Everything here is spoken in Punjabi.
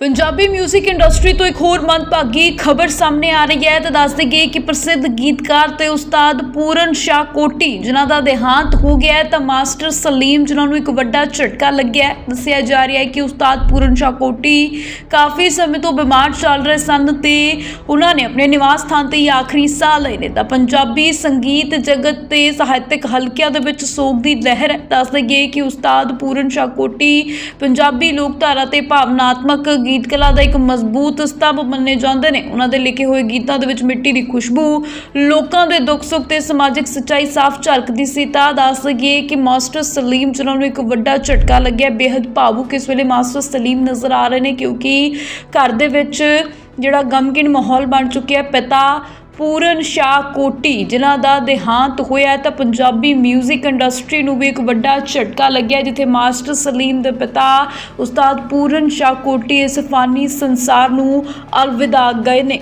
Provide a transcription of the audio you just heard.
ਪੰਜਾਬੀ 뮤직 ਇੰਡਸਟਰੀ ਤੋਂ ਇੱਕ ਹੋਰ ਮੰਦਭਾਗੀ ਖਬਰ ਸਾਹਮਣੇ ਆ ਰਹੀ ਹੈ ਤਾਂ ਦੱਸ ਦਈਏ ਕਿ ਪ੍ਰਸਿੱਧ ਗੀਤਕਾਰ ਤੇ ਉਸਤਾਦ ਪੂਰਨ ਸ਼ਾਹ ਕੋਟੀ, ਜਿਨ੍ਹਾਂ ਦਾ ਦੇਹਾਂਤ ਹੋ ਗਿਆ ਹੈ, ਤਾਂ ਮਾਸਟਰ ਸਲੀਮ, ਜਿਨ੍ਹਾਂ ਨੂੰ ਇੱਕ ਵੱਡਾ ਝਟਕਾ ਲੱਗਿਆ ਦੱਸਿਆ ਜਾ ਰਿਹਾ ਹੈ ਕਿ ਉਸਤਾਦ ਪੂਰਨ ਸ਼ਾਹ ਕੋਟੀ ਕਾਫੀ ਸਮੇਂ ਤੋਂ ਬਿਮਾਰ ਚੱਲ ਰਹੇ ਸਨ ਤੇ ਉਹਨਾਂ ਨੇ ਆਪਣੇ ਨਿਵਾਸ ਸਥਾਨ ਤੇ ਹੀ ਆਖਰੀ ਸਾਹ ਲਏ ਨੇ। ਤਾਂ ਪੰਜਾਬੀ ਸੰਗੀਤ ਜਗਤ ਤੇ ਸਾਹਿਤਕ ਹਲਕਿਆਂ ਦੇ ਵਿੱਚ ਸੋਗ ਦੀ ਲਹਿਰ ਹੈ। ਦੱਸ ਦਈਏ ਕਿ ਉਸਤਾਦ ਪੂਰਨ ਸ਼ਾਹ ਕੋਟੀ ਪੰਜਾਬੀ ਲੋਕਧਾਰਾ ਤੇ ਭਾਵਨਾਤਮਕ ਗੀਤ ਕਲਾ ਦਾ ਇੱਕ ਮਜ਼ਬੂਤ ਸਤੰਭ ਮੰਨੇ ਜਾਂਦੇ ਨੇ। ਉਹਨਾਂ ਦੇ ਲਿਖੇ ਹੋਏ ਗੀਤਾਂ ਦੇ ਵਿੱਚ ਮਿੱਟੀ ਦੀ ਖੁਸ਼ਬੂ, ਲੋਕਾਂ ਦੇ ਦੁੱਖ ਸੁੱਖ ਤੇ ਸਮਾਜਿਕ ਸੱਚਾਈ ਸਾਫ਼ ਝਲਕਦੀ ਸੀ। ਤਾਂ ਦੱਸ ਦਈਏ ਕਿ ਮਾਸਟਰ ਸਲੀਮ ਜਿਨ੍ਹਾਂ ਨੂੰ ਇੱਕ ਵੱਡਾ ਝਟਕਾ ਲੱਗਿਆ ਬੇहद ਭਾਵੁਕ ਇਸ ਵੇਲੇ ਮਾਸਟਰ ਸਲੀਮ ਨਜ਼ਰ ਆ ਰਹੇ ਨੇ ਕਿਉਂਕਿ ਘਰ ਦੇ ਵਿੱਚ ਜਿਹੜਾ ਗਮਗੀਨ ਮਾਹੌਲ ਬਣ ਚੁੱਕਿਆ ਪਿਤਾ ਪੂਰਨ ਸ਼ਾਹ ਕੋਟੀ, ਜਿਨ੍ਹਾਂ ਦਾ ਦੇਹਾਂਤ ਹੋਇਆ ਤਾਂ ਪੰਜਾਬੀ 뮤직 ਇੰਡਸਟਰੀ ਨੂੰ ਵੀ ਇੱਕ ਵੱਡਾ ਝਟਕਾ ਲੱਗਿਆ, ਜਿੱਥੇ ਮਾਸਟਰ ਸਲੀਮ ਦੇ ਪਿਤਾ ਉਸਤਾਦ ਪੂਰਨ ਸ਼ਾਹ ਕੋਟੀ ਇਸ ਫਾਨੀ ਸੰਸਾਰ ਨੂੰ ਅਲਵਿਦਾ ਗਏ ਨੇ।